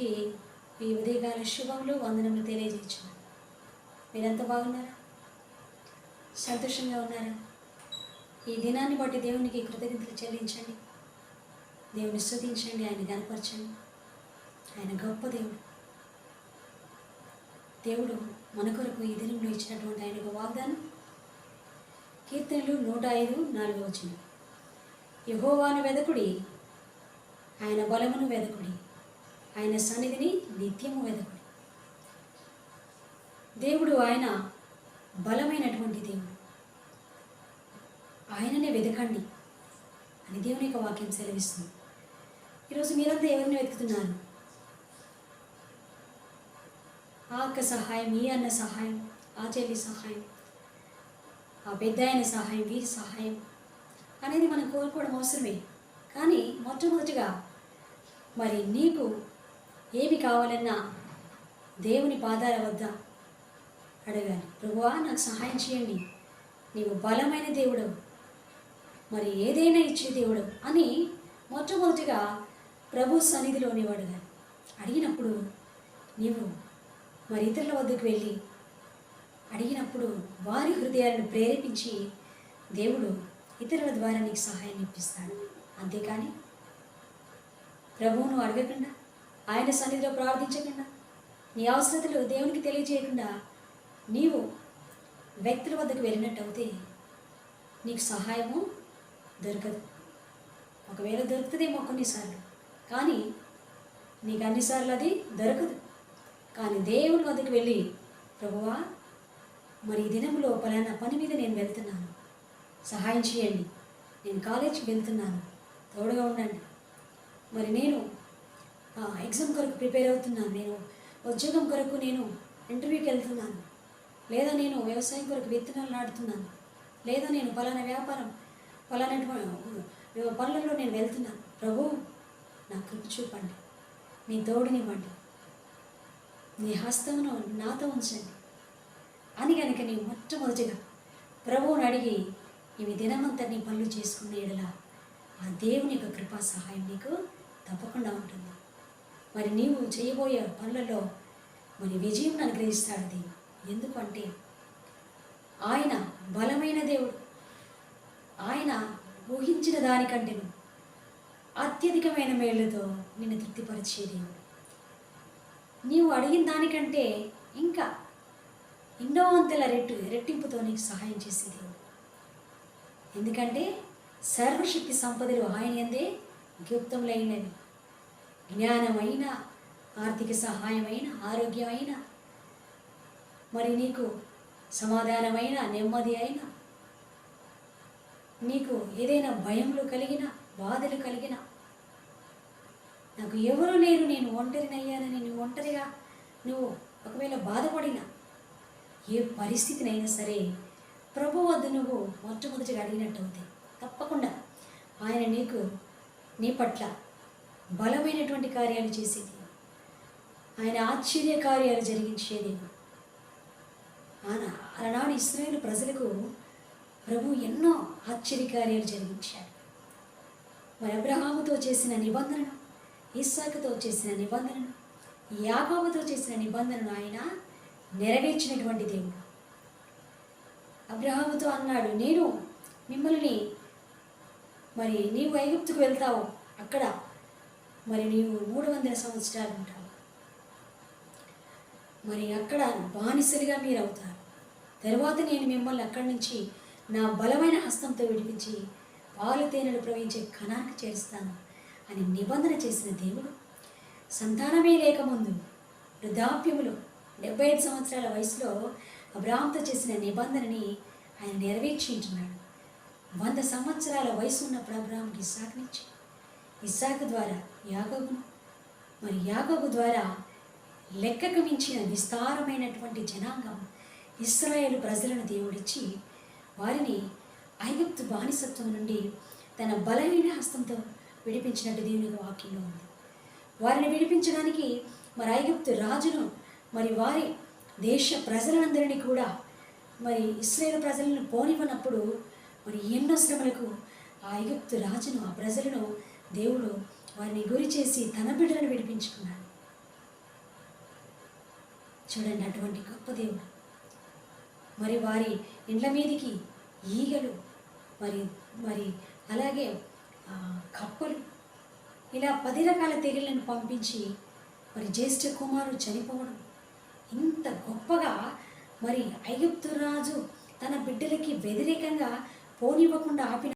ఈ ఉదయకాల శుభములు వందనములు తెలియజేస్తున్నాను మీరంతా బాగున్నారా? సంతోషంగా ఉన్నారా? ఈ దినాన్ని బట్టి దేవునికి కృతజ్ఞతలు చెల్లించండి. దేవుని స్తుతించండి ఆయన గనపరచండి. ఆయన గొప్ప దేవుడు. దేవుడు మన కొరకు ఈ దినంలో ఇచ్చినటువంటి ఆయనకు వాగ్దానం కీర్తనలు నూట ఐదు నాలుగు వచ్చిన యహోవాను వెదకుడి ఆయన బలమును వెదకుడి. ఆయన సన్నిధిని నిత్యము వెదకుడి. దేవుడు ఆయన బలమైనటువంటి దేవుడు. ఆయననే వెదకండి అని దేవుని యొక్క వాక్యం సెలవిస్తుంది. ఈరోజు మీరంతా ఎవరిని వెతుకుతున్నారు? ఆ అక్క సహాయం ఈ అన్న సహాయం ఆ చెల్లి సహాయం ఆ పెద్ద ఆయన సహాయం వీరి సహాయం అనేది మనం కోరుకోవడం అవసరమే. కానీ మొట్టమొదటిగా మరి నీకు ఏమి కావాలన్నా దేవుని పాదాల వద్ద అడగాలి. ప్రభువా నాకు సహాయం చేయండి. నీవు బలమైన దేవుడు మరి ఏదైనా ఇచ్చే దేవుడు అని మొట్టమొదటిగా ప్రభు సన్నిధిలో నీవు అడగాలి. అడిగినప్పుడు నీవు మరి ఇతరుల వద్దకు వెళ్ళి అడిగినప్పుడు వారి హృదయాలను ప్రేరేపించి దేవుడు ఇతరుల ద్వారా నీకు సహాయం ఇప్పిస్తాడు. అంతేకాని ప్రభువును అడగకుండా ఆయన సన్నిధిలో ప్రార్థించకుండా నీ అవసరతలు దేవునికి తెలియజేయకుండా నీవు వ్యక్తుల వద్దకు వెళ్ళినట్టు అవుతే నీకు సహాయము దొరకదు. ఒకవేళ దొరుకుతుందేమో కొన్నిసార్లు కానీ నీకు అన్నిసార్లు అది దొరకదు. కానీ దేవుని వద్దకు వెళ్ళి ప్రభువా మరి ఈ దినంలో పలానా పని మీద నేను వెళ్తున్నాను. సహాయం చేయండి. నేను కాలేజీకి వెళ్తున్నాను. తోడుగా ఉండండి. మరి నేను ఎగ్జామ్ కొరకు ప్రిపేర్ అవుతున్నాను నేను. ఉద్యోగం కొరకు నేను ఇంటర్వ్యూకి వెళ్తున్నాను. లేదా నేను వ్యవసాయం కొరకు విత్తనాలు నాటుతున్నాను. లేదా నేను పలానా వ్యాపారం పలానా పనులలో నేను వెళ్తున్నాను. ప్రభు నా కృప చూపండి. నీ తోడునివ్వండి నీ హస్తమును నాతో ఉంచండి. అని కనుక నీ మొట్టమొదటిగా ప్రభువుని అడిగి ఇవి దినమంతా నీ పనులు చేసుకునే ఎడలా ఆ దేవుని యొక్క కృపా సహాయం నీకు తప్పకుండా ఉంటుంది. మరి నీవు చేయబోయే పనులలో మరి విజయం అనుగ్రహిస్తాడు దేవుడు ఎందుకంటే ఆయన బలమైన దేవుడు. ఆయన ఊహించిన దానికంటేను అత్యధికమైన మేళ్ళతో నిన్ను తృప్తిపరిచే దేవుడు. నీవు అడిగిన దానికంటే ఇంకా ఎన్నో అంతల రెట్టు రెట్టింపుతో నీకు సహాయం చేసే దేవుడు. ఎందుకంటే సర్వశక్తి సంపదలు ఆయన ఎందే గుప్తములైనవి. జ్ఞానమైన ఆర్థిక సహాయమైన ఆరోగ్యమైన మరి నీకు సమాధానమైన నెమ్మది అయిన నీకు ఏదైనా భయములు కలిగిన బాధలు కలిగిన నాకు ఎవరు లేరు నేను ఒంటరినయ్యానని నువ్వు ఒంటరిగా నువ్వు ఒకవేళ బాధపడినా ఏ పరిస్థితినైనా సరే ప్రభు వద్ద నువ్వు మొట్టమొదటిగా అడిగినట్టు అవుతాయి. తప్పకుండా ఆయన నీకు నీ పట్ల బలమైనటువంటి కార్యాలు చేసేది. ఆయన ఆశ్చర్య కార్యాలు జరిగించేది. ఆయన అలనాడు ఇస్రాయేల్ ప్రజలకు ప్రభు ఎన్నో ఆశ్చర్య కార్యాలు జరిగించాడు. మరి అబ్రహాముతో చేసిన నిబంధనను ఇస్సాకుతో చేసిన నిబంధనను యాకోబుతో చేసిన నిబంధనను ఆయన నెరవేర్చినటువంటి దేవుడు. అబ్రహాముతో అన్నాడు నేను మిమ్మల్ని మరి నీవు ఐగుప్తుకు వెళ్తావు. అక్కడ మరి నీవు మూడు వందల సంవత్సరాలు ఉంటావు. మరి అక్కడ బానిసలుగా మీరు అవుతారు తర్వాత నేను మిమ్మల్ని అక్కడి నుంచి నా బలమైన హస్తంతో విడిపించి పాలు తేనెలు ప్రవహించే కణానికి చేరుస్తాను అని నిబంధన చేసిన దేవుడు సంతానమే లేకముందు వృద్ధాప్యములో డెబ్బై ఐదు సంవత్సరాల వయసులో అబ్రాహ్మతో చేసిన నిబంధనని ఆయన నెరవేర్చింటున్నాడు వంద సంవత్సరాల వయసు ఉన్నప్పుడు అబ్రాహ్మకి సాగనిచ్చాడు ఇస్సాకు ద్వారా యాగోబును మరి యాగోబు ద్వారా లెక్కకు మించిన విస్తారమైనటువంటి జనాంగం ఇస్రాయేలు ప్రజలను దేవుడిచ్చి వారిని ఐగుప్తు బానిసత్వం నుండి తన బలమైన హస్తంతో విడిపించినట్టు దేవుని వాక్యంలో ఉంది. వారిని విడిపించడానికి మరి ఐగుప్తు రాజును మరి వారి దేశ ప్రజలందరినీ కూడా మరి ఇస్రాయేల్ ప్రజలను పోనివ్వనప్పుడు మరి ఎన్నో శ్రమలకు ఆ ఐగుప్తు రాజును ఆ ప్రజలను దేవుడు వారిని గురి చేసి తన బిడ్డలను విడిపించుకున్నాడు. చూడండి అటువంటి గొప్ప దేవుడు. మరి వారి ఇండ్ల మీదికి ఈగలు మరి మరి అలాగే కప్పలు ఇలా పది రకాల తెగుళ్ళను పంపించి మరి జ్యేష్ఠ కుమారుడు చనిపోవడం. ఇంత గొప్పగా మరి ఐగుప్తు రాజు తన బిడ్డలకి వ్యతిరేకంగా పోనివ్వకుండా ఆపిన